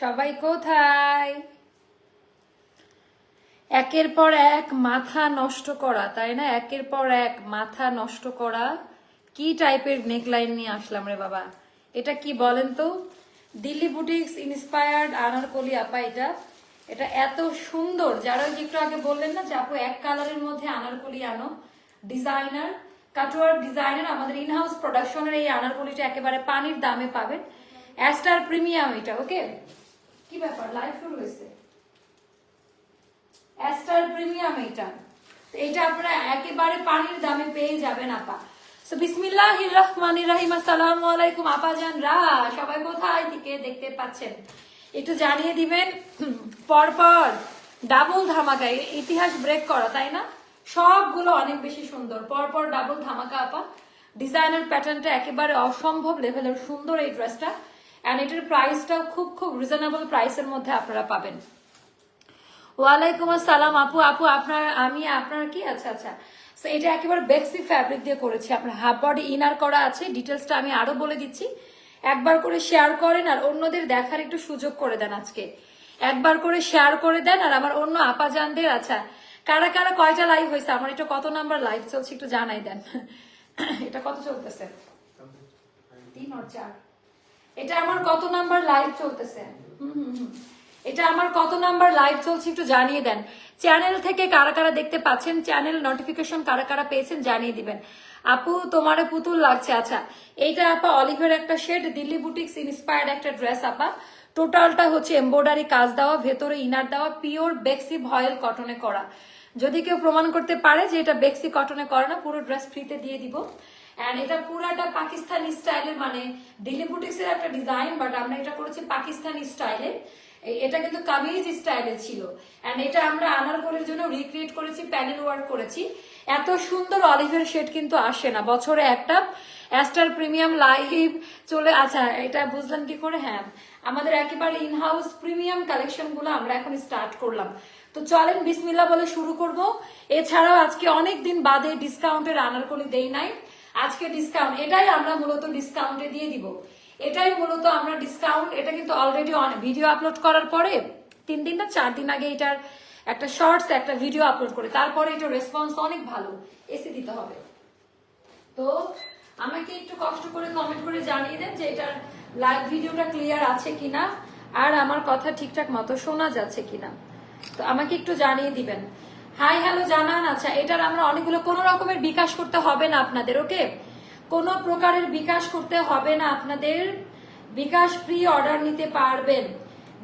সবাই কোথায়? একের পর এক মাথা নষ্ট করা, তাই না? একের পর এক মাথা নষ্ট করা। কি টাইপের নেকলাইন নিয়ে আসলাম রে বাবা? এটা কি বলেন তো? দিল্লি বুটিক্স ইন্সপায়ার্ড আনারকলি আপা এটা। এটা এত সুন্দর। যারা একটু আগে বললেন না যে আপু এক কালারের মধ্যে আনারকলি আনো ডিজাইনার কাটোয়ার ডিজাইনার আমাদের ইনহাউস প্রোডাকশনের এই আনারকলিটা একেবারে পানির দামে পাবেন। অ্যাস্টার প্রিমিয়াম এটা ওকে কি ব্যাপার? লাইভ শুরু হয়েছে। অ্যাস্টার প্রিমিয়াম এটা এটা আপনারা একেবারে পানির দামে পেয়ে যাবেন, আপা। রহমানির রহিম আলাইকুম, আপা সবাই কোথায় থেকে দেখতে পাচ্ছেন? একটু জানিয়ে দিবেন পরপর ডাবল ধামাকা ইতিহাস ব্রেক করা, তাই না? সবগুলো অনেক বেশি সুন্দর। পরপর ডাবল ধামাকা, আপা। ডিজাইনার প্যাটার্নটা একেবারে অসম্ভব লেভেলের সুন্দর এই ড্রেসটা অ্যান্ড এটার প্রাইসটাও খুব খুব রিজনেবল প্রাইসের মধ্যে আপনারা পাবেন। ওয়ালাইকুম আসসালাম আপু আপু আপনার আমি আপনার কি? আচ্ছা আচ্ছা। So, এটা একেবারে বেক্সি ফ্যাব্রিক দিয়ে করেছি। আপনার হাফ বডি ইনার করা আছে। ডিটেলসটা আমি আরও বলে দিচ্ছি। একবার করে শেয়ার করেন আর অন্যদের দেখার একটু সুযোগ করে দেন আজকে। একবার করে শেয়ার করে দেন আর আমার অন্য আপাজানদের আচ্ছা কারা কারা কয়টা লাইভ হয়েছে? আমার এটা কত নাম্বার লাইভ চলছে একটু জানাই দেন। এটা কত চলতেছে? তিন আর চার? এটা আমার কত নাম্বার লাইভ চলতেছে। এটা আমার কত নাম্বার লাইভ চলছে একটু জানিয়ে দেন। চ্যানেল থেকে কারা কারা দেখতে পাচ্ছেন? চ্যানেল নোটিফিকেশন কারা কারা পেয়েছেন জানিয়ে দিবেন। আপু তোমার পুতুল লাগছে। আচ্ছা এইটা আপা অলিভের একটা শেড দিল্লি বুটিক্স ইন্সপায়ার্ড একটা ড্রেস আপা। টোটালটা হচ্ছে এমব্রয়ডারি কাজ দেওয়া, ভেতরে ইনার দেওয়া পিওর বেক্সি ভয়েল কটনে করা। যদি কেউ প্রমাণ করতে পারে যে এটা বেক্সি কটনে করে না, পুরো ড্রেস ফ্রিতে দিয়ে দিব। এন্ড এটা পুরাটা পাকিস্তানি স্টাইলের মানে দিল্লি বুটিক্স এর একটা ডিজাইন বাট আমরা এটা করেছি পাকিস্তানি স্টাইলে। এটা কিন্তু কামিজ স্টাইলে ছিল। এন্ড এটা আমরা আনারকলির জন্য রিক্রিয়েট করেছি প্যানেল ওয়ার্ক করেছি। এত সুন্দর অলিভের শেড কিন্তু আসে না। বছরে একটা অ্যাস্টার প্রিমিয়াম লাইভ চলে আচ্ছা এটা বুঝলাম কি করে? হ্যাঁ আমাদের একেবারে ইনহাউস প্রিমিয়াম কালেকশনগুলো আমরা এখন স্টার্ট করলাম। তো চলেন বিসমিল্লা বলে শুরু করব। এছাড়াও আজকে অনেক দিন বাদে ডিসকাউন্টের আনারকলি দেই নাই। আজকে ডিসকাউন্ট এটাই আমরা মূলত ডিসকাউন্টে দিয়ে দিব। এটাই মূলত আমরা ডিসকাউন্ট এটা কিন্তু অলরেডি ভিডিও আপলোড করার পরে তিন দিন না চার দিন আগে এটার একটা শর্টস একটা ভিডিও আপলোড করে, তারপরে এটা রেসপন্স অনেক ভালো এসে দিতে হবে। তো আমাকে একটু কষ্ট করে কমেন্ট করে জানিয়ে দেন যে এটার লাইভ ভিডিওটা ক্লিয়ার আছে কিনা, আর আমার কথা ঠিকঠাক মতো শোনা যাচ্ছে কিনা। তো আমাকে একটু জানিয়ে দিবেন। হাই হ্যালো জানান। আচ্ছা এটার আমরা অনেকগুলো, কোনো রকমের বিকাশ করতে হবে না আপনাদের ওকে কোনো প্রকারের বিকাশ করতে হবে না আপনাদের। বিকাশ ফ্রি অর্ডার নিতে পারবেন।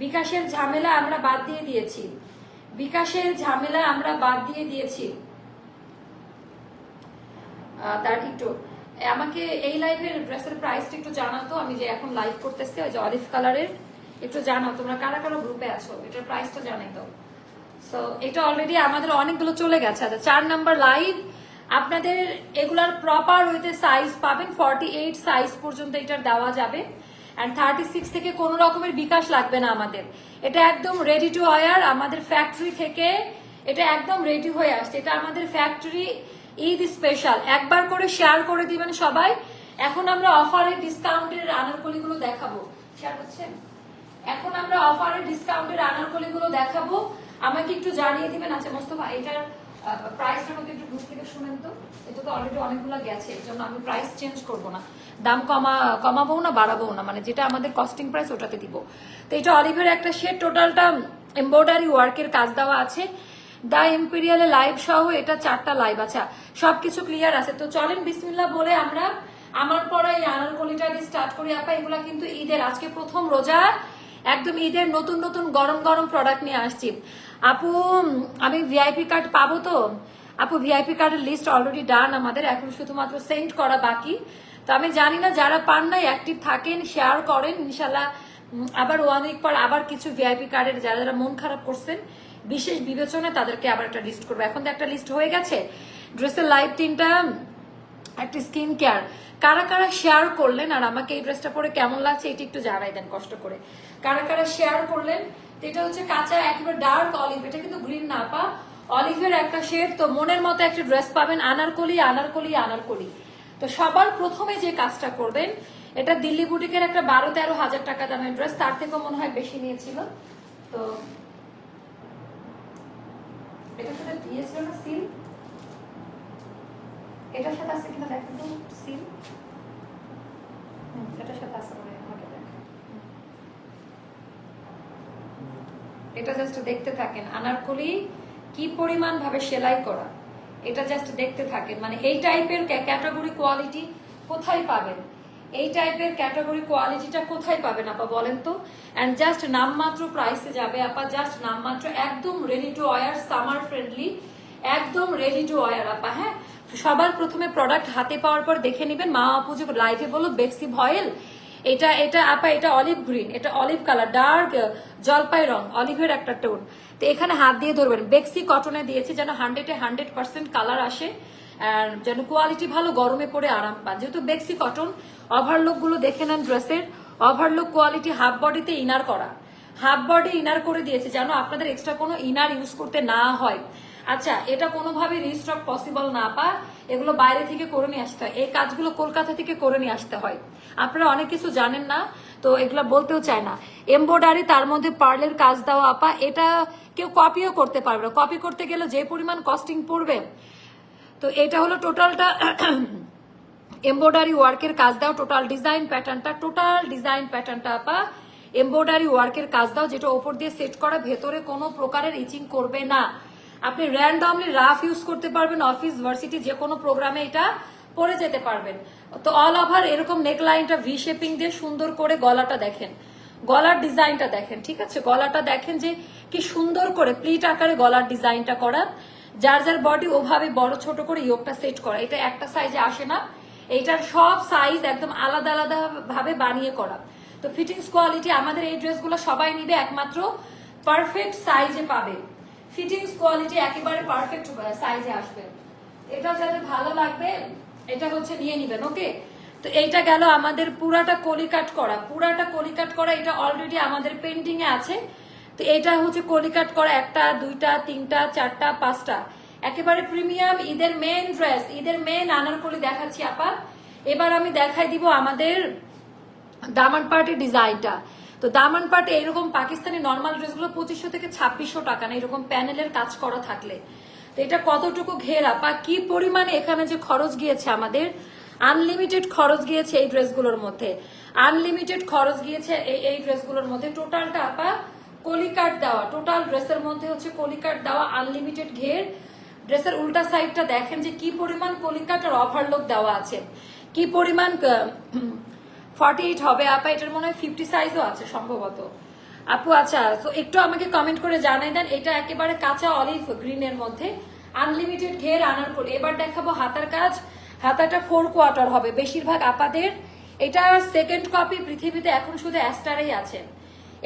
বিকাশের ঝামেলা আমরা বাদ দিয়ে দিয়েছি। বিকাশের ঝামেলা আমরা বাদ দিয়ে দিয়েছি। তার একটু আমাকে এই লাইভের ড্রেসের প্রাইসটা একটু জানাতো আমি যে এখন লাইভ করতেছি, ওই যে অলিভ কালারের একটু জানাও, তোমরা কারা কারা গ্রুপে আছো? এটার প্রাইসটা জানাই দাও সো এটা অলরেডি আমাদের অনেকগুলো চলে গেছে। আচ্ছা চার নাম্বার লাইভ আপনাদের এগুলার প্রপার হইতে সাইজ পাবেন। ফর্টি এইট সাইজ পর্যন্ত এটার দেওয়া যাবে। অ্যান্ড থার্টি সিক্স থেকে কোনো রকমের বিকাশ লাগবে না আমাদের। এটা একদম রেডি টু ওয়ার আমাদের ফ্যাক্টরি থেকে এটা একদম রেডি হয়ে আসছে। এটা আমাদের ফ্যাক্টরি ঈদ স্পেশাল একবার করে শেয়ার করে দিবেন সবাই। এখন আমরা অফারের ডিসকাউন্টের আনারকলিগুলো দেখাবো। শেয়ার হচ্ছে এখন আমরা অফারের ডিসকাউন্টের আনারকলিগুলো দেখাবো। আমাকে একটু জানিয়ে দিবেন। আচ্ছা মোস্তফা, এটার প্রাইসটা আমাকে একটু গ্রুপ থেকে শুনেন তো। এটা তো অলরেডি অনেকগুলো গেছে এর জন্য আমি প্রাইস চেঞ্জ করব না। দাম কমা, কমাবো না, বাড়াবো না? মানে যেটা আমাদের কস্টিং প্রাইস ওটাতে দিব। তো এটা অলিভের একটা শেড টোটালটা এমব্রয়ডারি ওয়ার্কের কাজ দেওয়া আছে। দা এম্পিরিয়ালে লাইভ সহ এটা চারটা লাইভ আচ্ছা সবকিছু ক্লিয়ার আছে। তো চলেন বিসমিল্লা বলে আমরা আমার পরে এই আনারকলিটা স্টার্ট করি। আপা, এগুলা কিন্তু ঈদের, আজকে প্রথম রোজা একদম ঈদের নতুন নতুন গরম গরম প্রোডাক্ট নিয়ে আসছি। আপু আমি ভিআইপি কার্ড পাবো তো? আপু ভিআইপি কার্ডের লিস্ট অলরেডি ডান আমাদের, এখন শুধুমাত্র সেন্ড করা বাকি। তো আমি জানি না যারা পান নাই অ্যাক্টিভ থাকেন শেয়ার করেন ইনশাল্লাহ আবার ওয়ান উইক পর আবার কিছু ভিআইপি কার্ডের যারা যারা মন খারাপ করছেন, বিশেষ বিবেচনায় তাদেরকে আবার একটা লিস্ট করব। এখন তো একটা লিস্ট হয়ে গেছে। ড্রেসের লাইভ তিনটা একটা স্কিন কেয়ার কারা কারা শেয়ার করলেন, আর আমাকে এই ড্রেসটা পরে কেমন লাগছে এটি একটু জানাই দেন কষ্ট করে। কারা কারা শেয়ার করলেন এটা হচ্ছে কাঁচা, একেবারে ডার্ক অলিভ এটা কিন্তু গ্রিন না পা অলিভের একটা শেড তো মনের মতো একটা ড্রেস পাবেন, আনারকলি আনারকলি আনারকলি। তো সবার প্রথমে যে কাজটা করবেন, এটা দিল্লি বুটিকের একটা বারো তেরো হাজার টাকা দামের ড্রেস তার থেকেও মনে হয় বেশি নিয়েছিল। তো, এটা সাথে দিয়েছিল না সিল এটার সাথে আছে কিনা দেখেন তো সিল এটার সাথে আছে মনে আমাকে দেখ। এটা জাস্ট দেখতে থাকেন। আনারকলি কি পরিমাণ ভাবে সেলাই করা, এটা জাস্ট দেখতে থাকেন। মানে এই টাইপের ক্যাটাগরি কোয়ালিটি কোথায় পাবেন? এই টাইপের ক্যাটাগরি কোয়ালিটিটা কোথায় পাবেন আপা বলেন তো? অ্যান্ড জাস্ট নামমাত্র প্রাইসে যাবে আপা জাস্ট নামমাত্র একদম ready to wear summer friendly একদম রেডি টু ওয়ার আপা হ্যাঁ? সবার প্রথমে প্রোডাক্ট হাতে পাওয়ার পর দেখে নেবেন। মা আপু যে লাইভে বলো বেক্সি ভয়েল, এটা এটা আপা, এটা অলিভ গ্রিন এটা অলিভ কালার ডার্ক জলপাই রং অলিভের একটা টোন তো এখানে হাত দিয়ে ধরবেন। বেক্সি কটনে দিয়েছে যেন হান্ড্রেডে হান্ড্রেড পার্সেন্ট কালার আসে আর যেন কোয়ালিটি ভালো, গরমে পরে আরাম পান। যেহেতু বেক্সি কটন ওভারলুকগুলো দেখে নেন ড্রেসের ওভারলুক কোয়ালিটি হাফ বডিতে ইনার করা। হাফ বডি ইনার করে দিয়েছে যেন আপনাদের এক্সট্রা কোনো ইনার ইউজ করতে না হয়। আচ্ছা এটা কোনোভাবে রিস্টক পসিবল না পা এগুলো বাইরে থেকে করে নিয়ে আসতে হয়। এই কাজগুলো কলকাতা থেকে করে নিয়ে আসতে হয়। আপনারা অনেক কিছু জানেন না, তো এগুলো বলতেও চায় না। এমব্রয়ডারি তার মধ্যে পার্লের কাজ দেওয়া আপা, এটা কেউ কপিও করতে পারবে না। কপি করতে গেলে যে পরিমাণ কস্টিং পড়বে, তো এটা হলো টোটালটা এমব্রয়ডারি ওয়ার্কের কাজ দাও টোটাল ডিজাইন প্যাটার্নটা টোটাল ডিজাইন প্যাটার্নটা আপা এমব্রয়ডারি ওয়ার্কের কাজ দাও যেটা ওপর দিয়ে সেট করা, ভেতরে কোনো প্রকারের ইচিং করবে না। আপনি র্যান্ডমলি রাফ ইউজ করতে পারবেন অফিস ভার্সিটি যে কোনো প্রোগ্রামে এটা পরে যেতে পারবেন। তো অল ওভার এরকম নেক লাইনটা ভি শেপিং দিয়ে সুন্দর করে গলাটা দেখেন। গলার ডিজাইনটা দেখেন, ঠিক আছে? গলাটা দেখেন যে কি সুন্দর করে প্লিট আকারে গলার ডিজাইনটা করা। যার যার বডি ওভাবে বড়, ছোট করে ইয়োগটা সেট করা। এটা একটা সাইজে আসে না। এইটার সব সাইজ একদম আলাদা আলাদা ভাবে বানিয়ে করা। তো ফিটিংস কোয়ালিটি আমাদের এই ড্রেসগুলো সবাই নিবে, একমাত্র পারফেক্ট সাইজে পাবে। ফিটিংস কোয়ালিটি একেবারে পারফেক্ট সাইজে আসবে। এটা যাদের ভালো লাগবে, এটা হচ্ছে নিয়ে নিবেন ওকে তো এইটা গেল আমাদের পুরাটা কলিকাট করা। পুরাটা কলিকাট করা, এটা অলরেডি আমাদের পেন্টিং এ আছে। তো এটা হচ্ছে কলিকাট করা, একটা, দুইটা, তিনটা, চারটা, পাঁচটা। একেবারে প্রিমিয়াম ঈদের মেন ড্রেস ঈদের মেন আনারকলি দেখাচ্ছি, আপা। এবার আমি দেখাই দিব আমাদের দামান পার্টের ডিজাইনটা তো দামান পাটে এরকম পাকিস্তানি নর্মাল ড্রেসগুলো পঁচিশশো থেকে ছাব্বিশশো টাকা না, এরকম প্যানেলের কাজ করা থাকলে। তো এটা কতটুকু ঘেরা? বা কি পরিমাণে এখানে যে খরচ গিয়েছে আমাদের? আনলিমিটেড খরচ গিয়েছে এই ড্রেসগুলোর মধ্যে। আনলিমিটেড খরচ গিয়েছে এই এই ড্রেসগুলোর মধ্যে। টোটালটা আপা কলিকাট দেওয়া টোটাল ড্রেসের মধ্যে হচ্ছে কলিকাট দেওয়া আনলিমিটেড ঘের। ড্রেসের উল্টা সাইডটা দেখেন যে কি পরিমাণ কলিকাট আর ওভারলোক দেওয়া আছে। কি পরিমাণ ফর্টি এইট হবে, আপা, এটার মনে হয় ফিফটি সাইজও আছে সম্ভবত। আপু আচ্ছা তো একটু আমাকে কমেন্ট করে জানাই দেন, এটা একেবারে কাঁচা অলিভ গ্রিনের মধ্যে আনলিমিটেড ঘের আনার পরে এবার দেখাবো হাতার কাজ, হাতাটা ফোর কোয়ার্টার হবে। বেশিরভাগ আপাদের এটা সেকেন্ড কপি পৃথিবীতে এখন শুধু অ্যাস্টারেই আছে।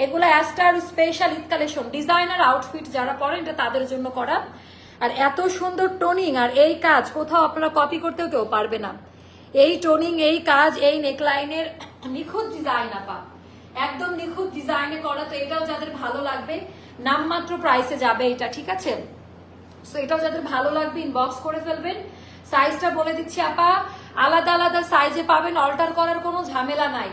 এগুলো Aster special Eid collection. Designer outfit যারা পরেন, এটা তাদের জন্য করা। আর এত সুন্দর টোনিং আর এই কাজ কোথাও আপনারা কপি করতেও কেউ পারবে না। এই টোনিং, এই কাজ, এই নেকলাইনের নিখুঁত ডিজাইন আপা। একদম নিখুঁত ডিজাইনে করা, তো এটাও যাদের ভালো লাগবে, নামমাত্র প্রাইসে যাবে এটা, ঠিক আছে? সো এটাও যাদের ভালো লাগবে ইনবক্স করে ফেলবেন। সাইজটা বলে দিচ্ছি আপা, আলাদা আলাদা সাইজে পাবেন অল্টার করার কোনো ঝামেলা নাই।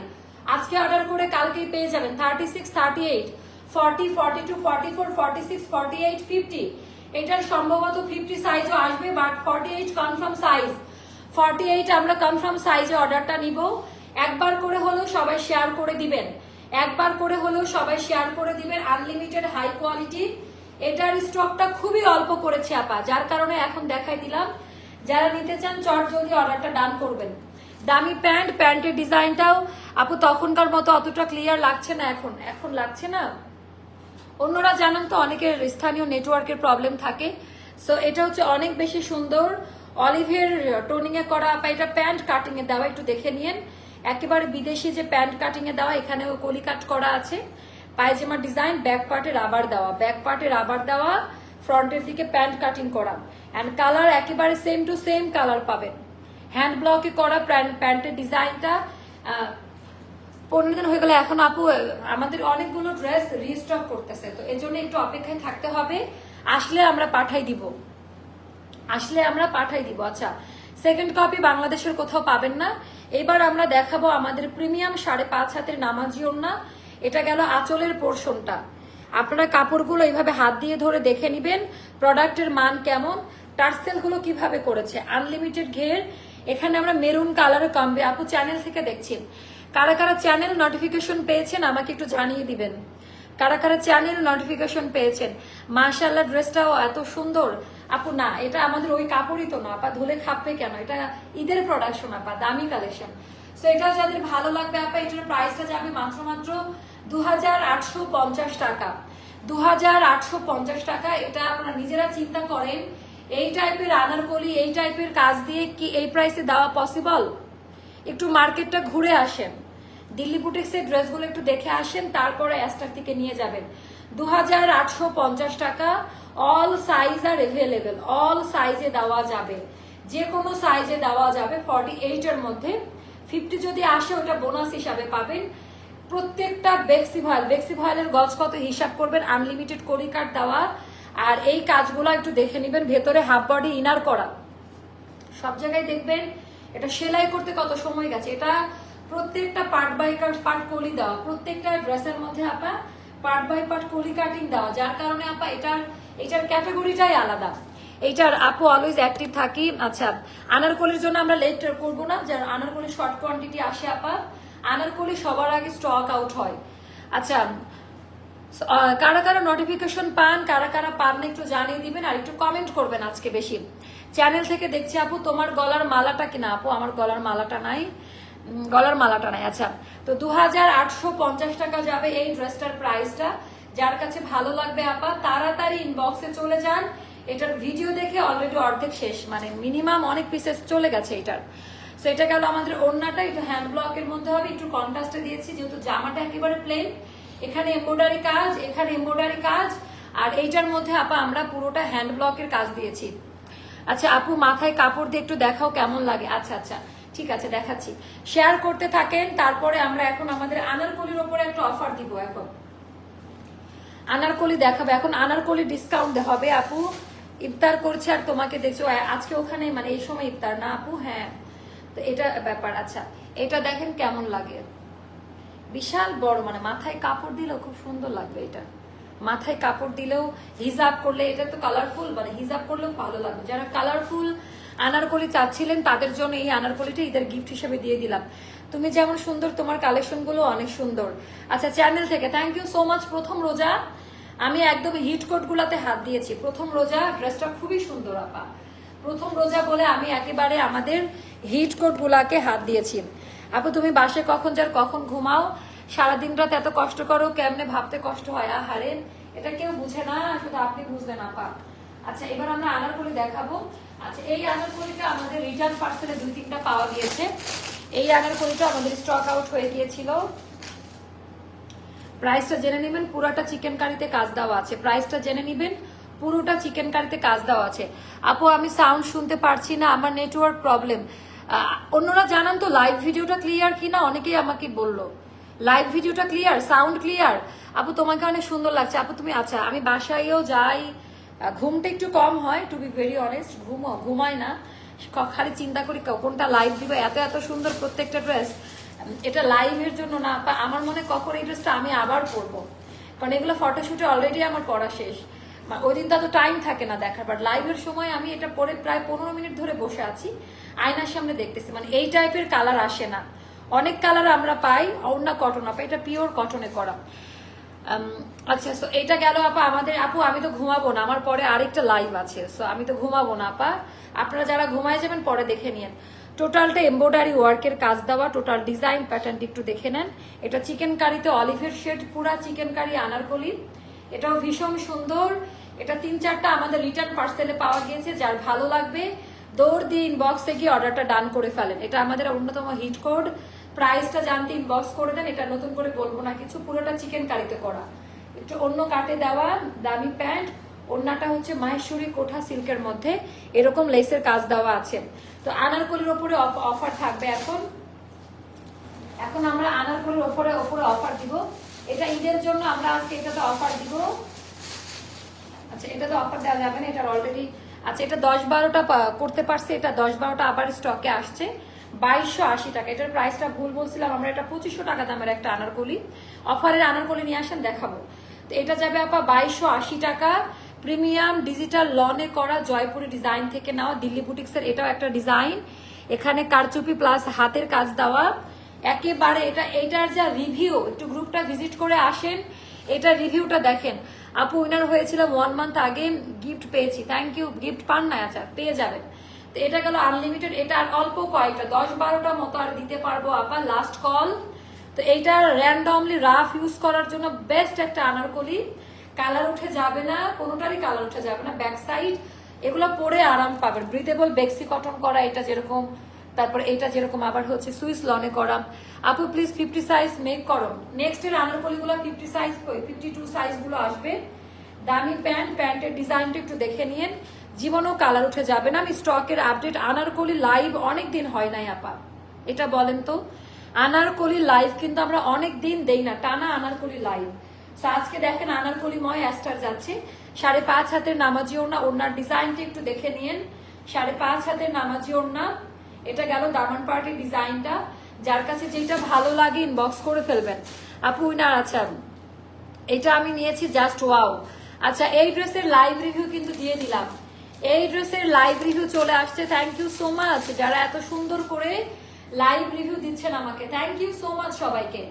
আজকে অর্ডার করে কালকেই পেয়ে যাবেন thirty six thirty eight forty forty two forty four forty six forty eight fifty এটার সম্ভবত ফিফটি সাইজও আসবে but forty eight confirm size forty eight আমরা কনফার্ম সাইজে অর্ডারটা নিব। একবার করে হলেও সবাই শেয়ার করে দিবেন। একবার করে হলেও সবাই শেয়ার করে দিবেন আনলিমিটেড হাই কোয়ালিটি এটার স্টকটা খুবই অল্প করেছে আপা, যার কারণে এখন দেখাই দিলাম। যারা নিতে চান, চট জলদি অর্ডারটা ডান করবেন। দামি প্যান্ট প্যান্টের ডিজাইনটাও আপু তখনকার মতো অতটা ক্লিয়ার লাগছে না এখন। এখন লাগছে না। অন্যরা জানেন তো, অনেকের স্থানীয় নেটওয়ার্কের প্রবলেম থাকে। সো এটা হচ্ছে অনেক বেশি সুন্দর। অলিভের টোনিং এ করা বা এটা প্যান্ট কাটিং এ দেওয়া, একটু দেখে নিন একেবারে বিদেশি যে প্যান্ট কাটিং এ দেওয়া, এখানেও কলি কাট করা আছে। পায়জামার ডিজাইন, ব্যাক পার্টে রাবার দেওয়া। ব্যাক পার্টে রাবার দেওয়া, ফ্রন্টের দিকে প্যান্ট কাটিং করা। অ্যান্ড কালার একেবারে সেম টু সেম কালার পাবেন। হ্যান্ড ব্লকে করা প্যান্টের ডিজাইনটা পনেরো দিন হয়ে গেলে এখন আপু আমাদের অনেকগুলো ড্রেস রিস্টক করতেছে। তো এই জন্য একটু অপেক্ষায় থাকতে হবে। আসলে আমরা পাঠাই দিব। আসলে আমরা পাঠাই দিব আচ্ছা। সেকেন্ড কপি বাংলাদেশের কোথাও পাবেন না। এবার আমরা দেখাবো আমাদের প্রিমিয়াম সাড়ে পাঁচ হাতের নামাজি ওড়না। এটা গেল আঁচলের পোর্শনটা আপনারা কাপড়গুলো এইভাবে হাত দিয়ে ধরে দেখে নিবেন প্রোডাক্টের মান কেমন টার্সেলগুলো কীভাবে করেছে। আনলিমিটেড ঘের। এখানে আমরা মেরুন কালারের কমবে আপু চ্যানেল থেকে দেখছেন কারা কারা চ্যানেল নোটিফিকেশন পেয়েছেন আমাকে একটু জানিয়ে দিবেন। কারা কারা চ্যানেল নোটিফিকেশন পেয়েছেন? মাশাল্লাহ ড্রেসটাও এত সুন্দর। আপু, না, এটা আমাদের ওই কাপড়ই তো না, আপা, ধুলে খাপবে কেন? এটা ঈদের প্রোডাকশন আপা, দামি কালেকশন সো এটা যাদের ভালো লাগবে, আপা, এটার প্রাইসটা যাবে মাত্র মাত্র দু হাজার আটশো পঞ্চাশ টাকা। দু হাজার আটশো পঞ্চাশ টাকা, এটা আপনারা নিজেরা চিন্তা করেন, এই টাইপের আনারকলি, এই টাইপের কাজ দিয়ে কি এই প্রাইসে দেওয়া পসিবল একটু মার্কেটটা ঘুরে আসেন। দিল্লি বুটিক্সের ড্রেসগুলো একটু দেখে আসেন, তারপরে অ্যাস্টার থেকে নিয়ে যাবেন। দু হাজার আটশো পঞ্চাশ টাকা অল সাইজ আর এভেলেবেল অল সাইজে দেওয়া যাবে। যে কোনো সাইজে দেওয়া যাবে ফর্টি এইটের মধ্যে। ফিফটি যদি আসে, ওটা বোনাস হিসাবে পাবেন। প্রত্যেকটা বেক্সি ভয়েল গজ কত হিসাব করবেন? আনলিমিটেড করি কার্ড দেওয়া। আর এই কাজগুলো একটু দেখে নেবেন, ভেতরে হাফ বডি ইনার করা। সব জায়গায় দেখবেন, এটা সেলাই করতে কত সময় গেছে? এটা প্রত্যেকটা পার্ট বাই পার্ট কলি দেওয়া। প্রত্যেকটা ড্রেসের মধ্যে আপা পার্ট বাই পার্ট কলি কাটিং দেওয়া, যার কারণে আপা এটার এটার ক্যাটাগরিটাই আলাদা। এইটার আপু অলওয়েজ অ্যাক্টিভ থাকি। আচ্ছা আনারকলির জন্য আমরা লেট করব না, যার আনারকলি শর্ট কোয়ান্টিটি আসে আপা। আনারকলি সবার আগে স্টক আউট হয়। আচ্ছা কারা কারা নোটিফিকেশন পান, কারা কারা পান না একটু জানিয়ে দিবেন আর একটু কমেন্ট করবেন আজকে বেশি। চ্যানেল থেকে দেখছি আপু, তোমার গলার মালাটা কিনা? আপু, আমার গলার মালাটা নাই। গলার মালাটা নাই আচ্ছা। তো দু হাজার আটশো পঞ্চাশ টাকা যাবে এই ড্রেসটার প্রাইসটা। যার কাছে ভালো লাগবে আপা, তাড়াতাড়ি ইনবক্সে চলে যান। এটার ভিডিও দেখে অলরেডি অর্ধেক শেষ মানে মিনিমাম অনেক পিসেস চলে গেছে এটার। সো এটা গেল আমাদের ওড়নাটা একটু হ্যান্ড ব্লকের মধ্যে হবে, একটু কন্ট্রাস্টে দিয়েছি, যেহেতু জামাটা একেবারে প্লেন এখানে এমব্রয়ডারি কাজ, এখানে এমব্রয়ডারি কাজ, আর এইটার মধ্যে আপা আমরা পুরোটা হ্যান্ড ব্লকের কাজ দিয়েছি। আচ্ছা আপু, মাথায় কাপড় দিয়ে একটু দেখাও কেমন লাগে? আচ্ছা আচ্ছা। ঠিক আছে, দেখাচ্ছি। শেয়ার করতে থাকেন, তারপরে আমরা এখন আমাদের আনারকলির ওপরে একটা অফার দিব এখন। আনারকলি দেখাবে। এখন আনারকলি ডিসকাউন্ট হবে, আপু। ইফতার করছে আর তোমাকে দেখছ আজকে ওখানে মানে এই সময় ইফতার না, আপু? হ্যাঁ। তো এটা ব্যাপার আচ্ছা। এটা দেখেন কেমন লাগে। বিশাল বড় মানে মাথায় কাপড় দিলেও খুব সুন্দর লাগবে এটা। মাথায় কাপড় দিলেও হিজাব করলে, এটা তো কালারফুল মানে হিজাব করলেও ভালো লাগবে। যারা কালারফুল আনারকলি চাচ্ছিলেন, তাদের জন্য এই আনারকলিটা ঈদের গিফট হিসেবে দিয়ে দিলাম। তুমি যেমন সুন্দর, তোমার কালেকশনগুলো অনেক সুন্দর। আচ্ছা চ্যানেল থেকে থ্যাংক ইউ সো মাচ প্রথম রোজা। আমি একদম হিট কোট গুলাতে হাত দিয়েছি। প্রথম রোজা ড্রেসটা খুবই সুন্দর, আপা। প্রথম রোজা বলে আমি একেবারে আমাদের হিট কোট গুলাকে হাত দিয়েছি। আপু, তুমি বাসে কখন যার কখন ঘুমাও? সারাদিন রাত এত কষ্ট করো, কেমনে ভাবতে কষ্ট হয়? আহারে, এটা কেউ বুঝে না, শুধু আপনি বুঝলেন আপা। আচ্ছা এবার আমরা আনারকলি দেখাবো। আচ্ছা এই আনারকলিটা আমাদের রিটার্ন পার্সেলে দুই তিনটা পাওয়া গিয়েছে। এই আনারকলিটা আমাদের স্টক আউট হয়ে গিয়েছিল। প্রাইসটা জেনে নেবেন, পুরোটা চিকেন কারিতে কাজ দেওয়া আছে। প্রাইসটা জেনে নেবেন, পুরোটা চিকেন কারিতে কাজ দেওয়া আছে। আপু, আমি সাউন্ড শুনতে পারছি না, আমার নেটওয়ার্ক প্রবলেম অন্যরা জানান তো লাইভ ভিডিওটা ক্লিয়ার কিনা? অনেকেই আমাকে বলল লাইভ ভিডিওটা ক্লিয়ার সাউন্ড ক্লিয়ার আপু, তোমাকে অনেক সুন্দর লাগছে। আপু, তুমি আচ্ছা আমি বাসায়ও যাই ঘুমটা একটু কম হয় টু বি ভেরি অনেস্ট ঘুমো, ঘুমায় না। খালি চিন্তা করি কোনটা লাইভ দিবে, এত এত সুন্দর প্রত্যেকটা ড্রেস এটা লাইভের জন্য না আমার মনে কখন এই ড্রেসটা আমি আবার পরবো। কারণ এগুলো ফটোশ্যুটে অলরেডি আমার পড়া শেষ। ওই দিন তো টাইম থাকে না দেখার বাট লাইভের সময় আমি এটা পরে প্রায় পনেরো মিনিট ধরে বসে আছি, আয়নার সামনে দেখতেছি। মানে এই টাইপের কালার আসে না। অনেক কালার আমরা পাই, অন্য কটন আপা এটা পিওর কটনে করা। আচ্ছা সো এটা গেল আপা, আমাদের, আপু, আমি তো ঘুমাবো না, আমার পরে আরেকটা লাইভ আছে সো আমি তো ঘুমাবো না আপা। আপনারা যারা ঘুমায় যাবেন, পরে দেখে নিন টোটালটা এমব্রয়ডারি ওয়ার্কের কাজ দেওয়া টোটাল ডিজাইন প্যাটার্নটি একটু দেখে নেন। এটা চিকেন কারিতে অলিভের শেড পুরা চিকেন কারি আনারকলি। এটাও ভীষণ সুন্দর। এটা তিন চারটা আমাদের রিটার্ন পার্সেলে পাওয়া গিয়েছে, যার ভালো লাগবে। দৌড় দিয়ে ইনবক্সে গিয়ে অর্ডারটা ডান করে ফেলেন। এটা আমাদের অন্যতম হিট কোড প্রাইসটা জানতে ইনবক্স করে দেন, এটা নতুন করে বলব না কিছু, পুরোটা চিকেন কারিতে করা। একটু অন্য কাটে দেওয়া, দামি প্যান্ট অন্যটা হচ্ছে মাহেশ্বরী কোঠা সিল্কের মধ্যে, এরকম লেসের কাজ দেওয়া আছে। তো আনারকলির ওপরে অফার থাকবে এখন। এখন আমরা আনারকলির ওপরে ওপরে অফার দিব। এটা ঈদের জন্য আমরা আজকে এটাতে অফার দিব। আচ্ছা এটাতে অফার দেওয়া যাবে না, এটার অলরেডি আচ্ছা এটা দশ বারোটা করতে পারছে, এটা দশ বারোটা আবার স্টকে আসছে। বাইশশো আশি টাকা। এটার প্রাইসটা ভুল বলছিলাম, আমরা এটা পঁচিশশো টাকা দামের একটা আনারকলি। অফারের আনারকলি নিয়ে আসেন, দেখাবো। তো এটা যাবে আপা বাইশশো আশি টাকা। প্রিমিয়াম ডিজিটাল লনে করা জয়পুরি ডিজাইন থেকে নেওয়া দিল্লি বুটিক্সের, এটাও একটা ডিজাইন। এখানে কারচুপি প্লাস হাতের কাজ দেওয়া। একেবারে এটা এটার যা রিভিউ একটু গ্রুপটা ভিজিট করে আসেন। এটা রিভিউটা দেখেন। আপু উইনার হয়েছিলাম ওয়ান মান্থ আগে গিফট পেয়েছি। থ্যাংক ইউ গিফট পান না আচ্ছা পেয়ে যাবেন। তো এটা গেল আনলিমিটেড এটা আর অল্প কয়েকটা, দশ বারোটা মতো আর দিতে পারব আপা লাস্ট কল তো এইটা র্যান্ডমলি রাফ ইউজ করার জন্য বেস্ট একটা আনারকলি। কালার উঠে যাবে না, কোনোটারই কালার উঠে যাবে না ব্যাক সাইড এগুলো পরে আরাম পাবেন। ব্রিথেবল বেক্সি কটন করা, এটা যেরকম, তারপর এটা যেরকম আবার হচ্ছে সুইস লনে করা। আপু প্লিজ ফিফটি সাইজ মেক করো। নেক্সট এর আনারকলি গুলো ফিফটি সাইজ ফিফটি টু সাইজগুলো আসবে। দামি প্যান্ট প্যান্টের ডিজাইনটা একটু দেখে নিন জীবনও কালার উঠে যাবে না। আমি স্টকের আপডেট আনারকলি লাইভ অনেক দিন হয় নাই, আপা। এটা বলেন তো? আনারকলি লাইভ কিন্তু আমরা অনেক দিন দেই না। টানা আনারকলি লাইভ। আজকে দেখেন আনারকলিময় অ্যাস্টার যাচ্ছে। সাড়ে পাঁচ হাতের নামাজি ওড়না, ওড়নার ডিজাইনটা একটু দেখে নিন সাড়ে পাঁচ হাতের নামাজি ওড়না। এটা গেল দামান পার্টির ডিজাইনটা। যার কাছে যেটা ভালো লাগে ইনবক্স করে ফেলবেন। আপু, উইনার আচ্ছা এটা আমি নিয়েছি জাস্ট ওয়াও আচ্ছা এই ড্রেসের লাইভ রিভিউ কিন্তু দিয়ে দিলাম। এই ড্রেসের লাইভ রিভিউ চলে আসছে। থ্যাংক ইউ সো মাচ যারা এত সুন্দর করে লাইভ রিভিউ দিচ্ছেন আমাকে থ্যাংক ইউ সো মাচ সবাইকে।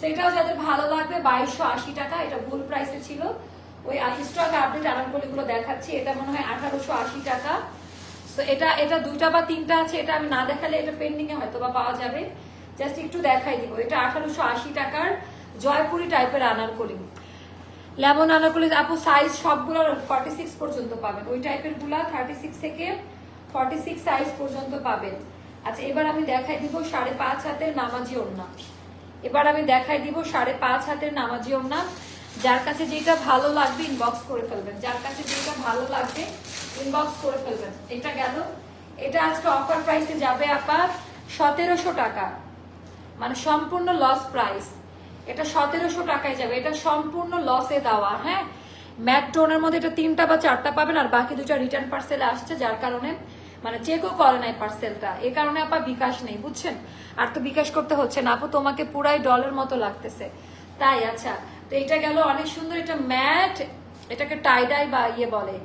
সেটাও যাদের ভালো লাগবে, বাইশশো আশি টাকা, এটা ভুল প্রাইসে ছিল। ওই স্টক আপডেট আরামকলিগুলো দেখাচ্ছি। এটা মনে হয় আঠারোশো আশি টাকা। তো এটা এটা দুইটা বা তিনটা আছে, এটা আমি না দেখালে এটা পেন্ডিং এ হয়তো বা পাওয়া যাবে। জাস্ট একটু দেখাই দিব। এটা আঠারোশো আশি টাকার জয়পুরি টাইপের আনারকলি। লেমন আনারকলি আপু সাইজ সবগুলো ফর্টি সিক্স পর্যন্ত পাবেন। ওই টাইপেরগুলা থার্টি সিক্স থেকে ফর্টি সিক্স সাইজ পর্যন্ত পাবেন। আচ্ছা এবার আমি দেখাই দিব সাড়ে পাঁচ হাতের নামাজি ওড়না। এবার আমি দেখাই দিব সাড়ে পাঁচ হাতের নামাজি ওড়না। যার কাছে যেটা ভালো লাগবে ইনবক্স করে ফেলবেন। যার কাছে যেটা ভালো লাগবে ইনবক্স করে ফেলবেন। এটা গেল। এটা আজকে অফার প্রাইসে যাবে আপা সতেরোশো টাকা। মানে সম্পূর্ণ লস প্রাইস এটা সতেরোশো টাকায় যাবে। এটা সম্পূর্ণ লসে দেওয়া হ্যাঁ? ম্যাট টোনের মধ্যে এটা তিনটা বা চারটা পাবেন আর বাকি দুটা রিটার্ন পার্সেলে আসছে, যার কারণে মানে চেকও করে নাই পার্সেলটা এ কারণে আপা বিকাশ নেই, বুঝছেন? আর তো বিকাশ করতে হচ্ছে না। আপু, তোমাকে পুরাই ডলের মতো লাগতেছে। তাই আচ্ছা। তো এটা গেল অনেক সুন্দর এটা ম্যাট, এটাকে টাইডাই বা ইয়ে বলে।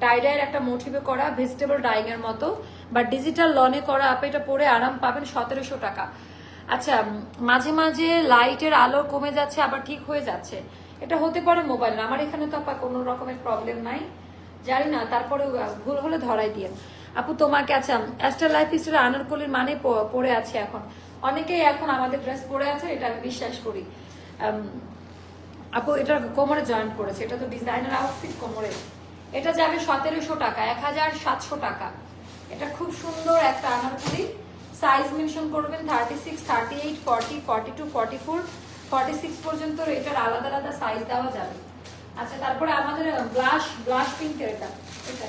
টাইডাইয়ের একটা মোটিভে করা ভেজিটেবল ডাইং এর মতো। বা ডিজিটাল লনে করা আপনি এটা পরে আরাম পাবেন সতেরোশো টাকা। আচ্ছা মাঝে মাঝে লাইটের আলো কমে যাচ্ছে, আবার ঠিক হয়ে যাচ্ছে। এটা হতে পারে মোবাইল না। আমার এখানে তো আপা কোনো রকমের প্রবলেম নাই। জানি না, তারপরে ভুল হলে ধরাই দিয়ে আপু, তোমাকে আচ্ছা অ্যাস্টার লাইফ স্টাইল আনারকলির মানে প- পরে আছে এখন। অনেকেই এখন আমাদের ড্রেস পরে আছে, এটা বিশ্বাস করি। আপু, এটা কোমরে জয়েন্ট করেছে এটা তো ডিজাইনার আউটফিট কোমরে। এটা যাবে সতেরোশো টাকা, এক হাজার সাতশো টাকা। এটা খুব সুন্দর একটা আনারকলি সাইজ মেনশন করবেন thirty six thirty eight forty forty two forty four forty six পর্যন্ত এটার আলাদা আলাদা সাইজ দেওয়া যাবে। আচ্ছা তারপরে আমাদের ব্লাশ ব্লাশ পিঙ্কের এটা এটা।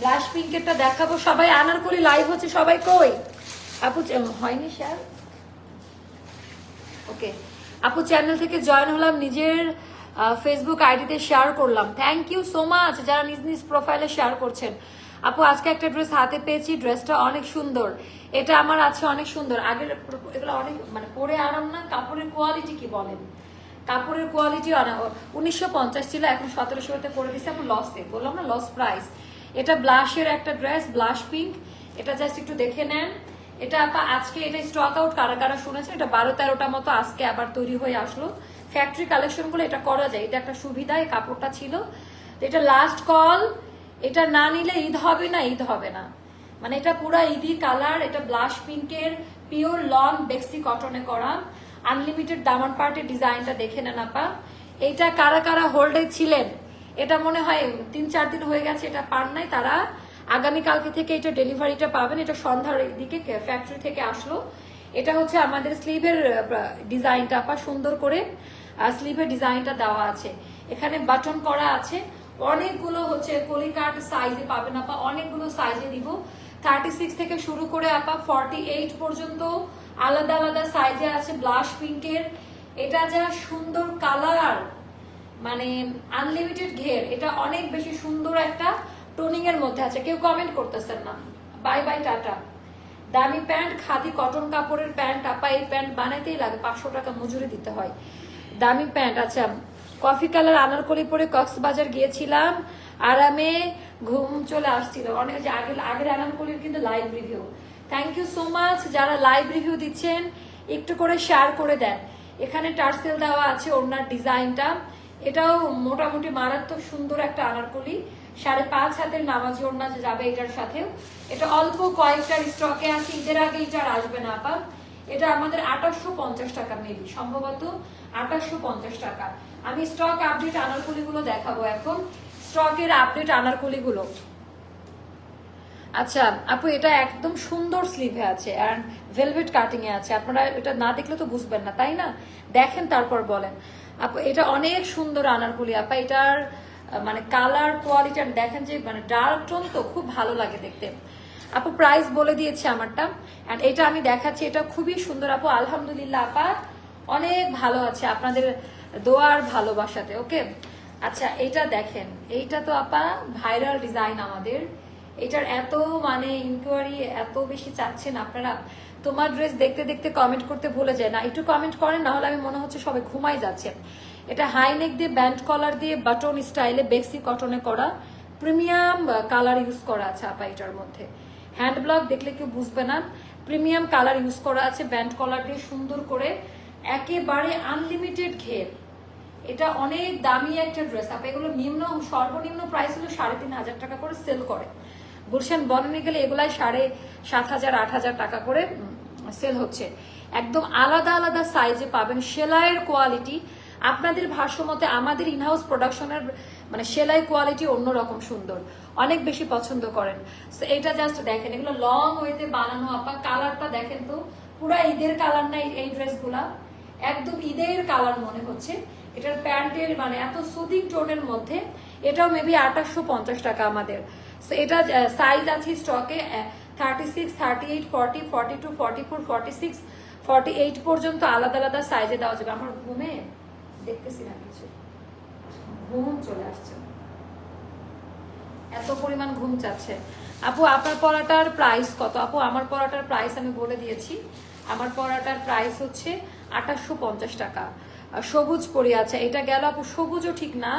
ব্লাশ পিঙ্কেরটা দেখাবো। সবাই আনারকলি লাইভ হচ্ছে, সবাই কই? আপু হয়নি স্যার ওকে আপু চ্যানেল থেকে জয়েন হলাম, নিজের ফেসবুক আইডিতে শেয়ার করলাম। থ্যাংক ইউ সো মাচ যারা নিজ নিজ প্রোফাইলে শেয়ার করছেন। আপু, আজকে একটা ড্রেস হাতে পেয়েছি ড্রেসটা অনেক সুন্দর। এটা আমার আছে অনেক সুন্দর। আগের এগুলো অনেক মানে পরে আরাম না? কাপড়ের কোয়ালিটি কি বলেন? কাপড়ের কোয়ালিটি উনিশশো পঞ্চাশ ছিল, এখন সতেরোশোতে করে দিচ্ছে আপু লসে বললাম না লস প্রাইস এটা ব্লাশের একটা ড্রেস ব্লাশ পিঙ্ক এটা জাস্ট একটু দেখে নেন। এটা আপা আজকে এটা স্টক আউট কারা কারা শুনেছে এটা বারো তেরোটা মতো আজকে আবার তৈরি হয়ে আসলো। ফ্যাক্টরি কালেকশনগুলো এটা করা যায়। এটা একটা সুবিধা, এই কাপড়টা ছিল। এটা লাস্ট কল এটা না নিলে ঈদ হবে না, ঈদ হবে না। মানে এটা পুরা ইদি কালার, এটা ব্লাশ পিঙ্কের, পিওর লন বেক্সি কটনে করা। আনলিমিটেড দামান পার্টের ডিজাইনটা দেখে নেন আপা। এইটা কারা কারা হোল্ডে ছিলেন? এটা মনে হয় তিন চার দিন হয়ে গেছে এটা পান নাই। তারা আগামীকালকে থেকে এটা ডেলিভারিটা পাবেন। এটা সন্ধ্যার দিকে ফ্যাক্টরি থেকে আসলো। এটা হচ্ছে আমাদের স্লিভের ডিজাইনটা আপা, সুন্দর করে স্লিভের ডিজাইনটা দেওয়া আছে। এখানে বাটন করা আছে। অনেকগুলো হচ্ছে কলিকাট সাইজে পাবেন আপা। অনেকগুলো সাইজে দিব। থার্টি সিক্স থেকে শুরু করে আপা ফর্টি এইট পর্যন্ত আলাদা আলাদা সাইজে আছে ব্লাশ পিঙ্কের এটা যা সুন্দর কালার মানে আনলিমিটেড ঘের। এটা অনেক বেশি সুন্দর একটা টোনিং এর মধ্যে আছে। কেউ কমেন্ট করতেছেন না। Bye bye tata. দামি প্যান্ট, খাদি কটন কাপড়ের প্যান্ট, আপা এই প্যান্ট বানাইতেই লাগে। পাঁচশো টাকা মজুরি দিতে হয়। দামি প্যান্ট আচ্ছা কফি কালার আনারকলি পরে কক্সবাজার গিয়েছিলাম, আরামে ঘুম চলে আসছিল। অনেক যে আগে, আগের আনারকলির কিন্তু live review thank you so much যারা লাইভ রিভিউ দিচ্ছেন, একটু করে শেয়ার করে দেন। এখানে টার্সেল দেওয়া আছে ওনার ডিজাইনটা। এটাও মোটামুটি মারাত্মক সুন্দর একটা আনারকলি। সাড়ে পাঁচ হাতের নামাজি ওড়না যাবে এটার সাথে এটা অল্প কয়েকটার স্টকে আছে, ঈদের আগে এটা আর আসবে না, আপা। এটা আমাদের আঠাশশো পঞ্চাশ টাকা মেবি সম্ভবত আঠাশশো পঞ্চাশ টাকা। আমি স্টক আপডেট আনারকলি গুলো দেখাবো এখন। স্টকের আপডেট আনারকলি গুলো আচ্ছা আপু, এটা একদম সুন্দর স্লিভে আছে আর ভেলভেট কাটিং এ আছে। আপনারা এটা না দেখলে তো বুঝবেন না, তাই না? দেখেন, তারপর বলেন। আপু, এটা অনেক সুন্দর আনারকলি। আপা, এটার মানে কালার কোয়ালিটি দেখেন যে মানে ডার্ক টোন তো খুব ভালো লাগে দেখতে। আপু প্রাইস বলে দিয়েছে আমারটা। অ্যান্ড এটা আমি দেখাচ্ছি, এটা খুবই সুন্দর আপু। আলহামদুলিল্লাহ, আপা, অনেক ভালো আছে আপনাদের দোয়ার ভালোবাসাতে ওকে আচ্ছা এটা দেখেন। এইটা তো আপা ভাইরাল ডিজাইন আমাদের। এটার এত মানে ইনকোয়ারি এত বেশি চাচ্ছেন আপনারা। তোমার ড্রেস দেখতে দেখতে কমেন্ট করতে ভুলে যায় না। একটু কমেন্ট করেন না হলে আমি মনে হচ্ছে সবাই ঘুমাই যাচ্ছে। এটা হাই নেক দিয়ে ব্যান্ড কলার দিয়ে বাটন স্টাইলে বেক্সি কটনে করা। প্রিমিয়াম কালার ইউজ করা আছে আপা এটার মধ্যে। হ্যান্ড ব্লক দেখলে কেউ বুঝবে না। প্রিমিয়াম কালার ইউজ করা আছে ব্যান্ড কলার দিয়ে সুন্দর করে। একেবারে আনলিমিটেড ঘের। এটা অনেক দামি একটা ড্রেস আপ এগুলো নিম্ন, সর্বনিম্ন প্রাইস হলো সাড়ে তিন হাজার টাকা করে সেল করে। গুলশান বনানি গেলে এগুলাই সাড়ে সাত হাজার, আট হাজার টাকা করে সেল হচ্ছে। একদম আলাদা আলাদা সাইজে পাবেন। সেলাইয়ের কোয়ালিটি আপনাদের ভাষ্য মতে আমাদের ইনহাউস প্রোডাকশনের মানে সেলাই কোয়ালিটি অন্যরকম সুন্দর। অনেক বেশি পছন্দ করেন। এটা জাস্ট দেখেন, এগুলো লং ওয়েতে বানানো, আপা কালারটা দেখেন তো, পুরা ঈদের কালার না এই- ড্রেসগুলা একদম ঈদের কালার মনে হচ্ছে। এটার প্যান্টের মানে এত সুদিং টোনের মধ্যে, এটাও মেবি আঠাশশো পঞ্চাশ টাকা আমাদের। এটা সাইজ আছে স্টকে thirty six thirty eight forty forty two forty four forty six forty eight পর্যন্ত আলাদা আলাদা সাইজে দেওয়া যাবে। আমার ঘুমে দেখতেছি না কিছু। ঘুম চলে আসছে। এত পরিমাণ ঘুম চাচ্ছে। আপু, আপনার পড়াটার প্রাইস কত? আপু, আমার পড়াটার প্রাইস আমি বলে দিয়েছি। আমার পড়াটার প্রাইস হচ্ছে আঠাশশো পঞ্চাশ টাকা। সবুজ পরি আছে। এটা গেল আপু, সবুজও ঠিক না।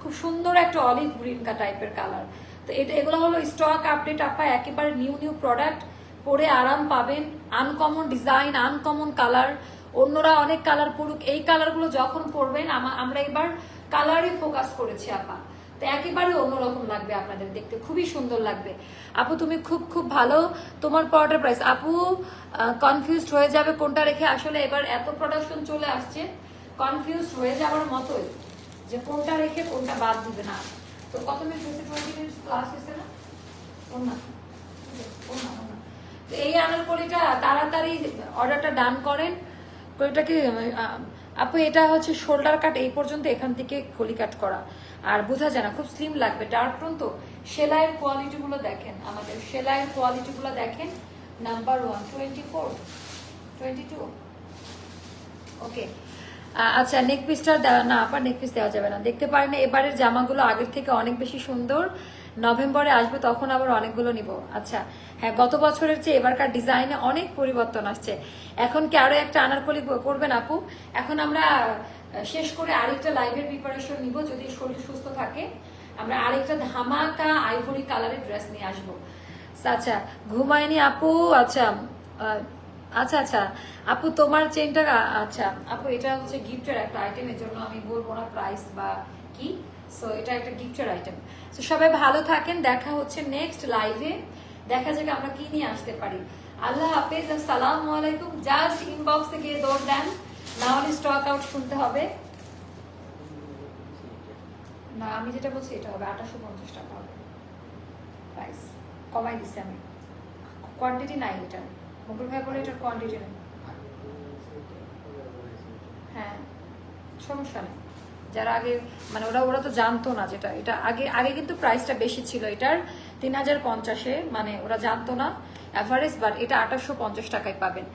খুব সুন্দর একটা অলিভ গ্রিন কা টাইপের কালার তো এটা, এগুলো হলো স্টক আপডেট আপা, একেবারে নিউ নিউ প্রোডাক্ট পরে আরাম পাবেন। আনকমন ডিজাইন আনকমন কালার অন্যরা অনেক কালার পড়ুক, এই কালারগুলো যখন পরবেন আমা- আমরা এবার কালারই ফোকাস করেছি, আপা। তো একেবারে অন্যরকম লাগবে আপনাদের দেখতে, খুবই সুন্দর লাগবে। আপু, তুমি খুব খুব ভালো তোমার পরোটার প্রাইস আপু কনফিউজড হয়ে যাবে কোনটা রেখে আসলে এবার এত প্রোডাকশন চলে আসছে কনফিউজড হয়ে যাওয়ার মতোই যে কোনটা রেখে কোনটা বাদ দিবে না। তো কত মিনিট ক্লাস হয়েছে না? না এই আনারকলিটা তাড়াতাড়ি অর্ডারটা ডান করেন। ওইটাকে আহ, আপু এটা হচ্ছে শোল্ডার কাট এই পর্যন্ত এখান থেকে কলি কাট করা। আর বোঝা যায় না খুব স্লিম লাগবে। ডার্ক টোন তো সেলাইয়ের কোয়ালিটি গুলো দেখেন আমাদের। সেলাইয়ের কোয়ালিটি গুলো দেখেন। Number one twenty four twenty two okay আচ্ছা নেক পিসটা না আবার নেক পিস দেওয়া যাবে না। দেখতে পারেন এবারের জামাগুলো আগের থেকে অনেক বেশি সুন্দর। নভেম্বরে আসবে তখন আবার অনেকগুলো নিব। আচ্ছা হ্যাঁ গত বছরের চেয়ে এবারকার ডিজাইনে অনেক পরিবর্তন আসছে। এখন কি আরও একটা আনারকলি করবেন আপু? এখন আমরা শেষ করে আরেকটা লাইভের প্রিপারেশন নিব যদি শরীর সুস্থ থাকে। আমরা আরেকটা ধামাকা আইভরি কালারের ড্রেস নিয়ে আসব। আচ্ছা ঘুমায়নি আপু? আচ্ছা আচ্ছা আচ্ছা। আপু, তোমার চেনটা আচ্ছা আপু, এটা হচ্ছে গিফটের একটা আইটেম এর জন্য আমি বলব না প্রাইস বা কি। সো এটা একটা গিফটের আইটেম সো সবাই ভালো থাকেন দেখা হচ্ছে নেক্সট লাইভে দেখা যাক আমরা কি নিয়ে আসতে পারি। আল্লাহ হাফেজ আসসালাম আলাইকুম। জাস্ট ইনবক্সে গিয়ে দৌড় দেন। না হলে স্টক আউট শুনতে হবে। না আমি যেটা বলছি এটা হবে আঠাশো পঞ্চাশ টাকা হবে। প্রাইস কমাই দিচ্ছি আমি। কোয়ান্টিটি নাই এটা মুকুল ভাই বলে এটার কোয়ান্টিটি নেই। হ্যাঁ। সমস্যা নেই। যারা আগে মানে ওরা ওরা তো জানতো না যেটা। এটা আগে আগে কিন্তু প্রাইসটা বেশি ছিল। এটার তিন হাজার পঞ্চাশে মানে ওরা জানতো না অ্যাভারেজ বাট এটা আঠাশশো পঞ্চাশ টাকায় পাবেন।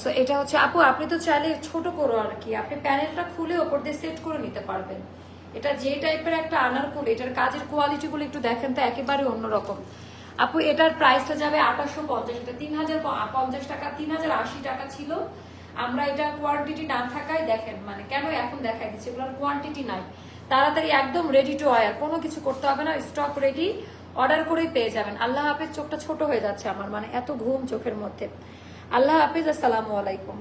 সো এটা হচ্ছে, আপু, আপনি তো চাইলে ছোট করো আর কি। আপনি প্যানেলটা খুলে ওপর দিয়ে সেট করে নিতে পারবেন। এটা যে টাইপের একটা আনারকলি, এটার কাজের কোয়ালিটি গুলো একটু দেখেন তো, একেবারে অন্যরকম। আপু, এটার প্রাইসটা যাবে আঠাশশো পঞ্চাশ। এটা তিন হাজার পঞ্চাশ টাকা, তিন হাজার আশি টাকা ছিল। আমরা এটা কোয়ান্টিটি না থাকায় দেখেন মানে কেন এখন দেখা দিচ্ছে? এগুলোর কোয়ান্টিটি নাই। তাড়াতাড়ি একদম রেডি টু ওয়ার কোনো কিছু করতে হবে না স্টক রেডি অর্ডার করেই পেয়ে যাবেন। আল্লাহ হাফেজ, চোখটা ছোট হয়ে যাচ্ছে আমার মানে এত ঘুম চোখের মধ্যে। আল্লাহ হাফেজ, আসসালামু আলাইকুম।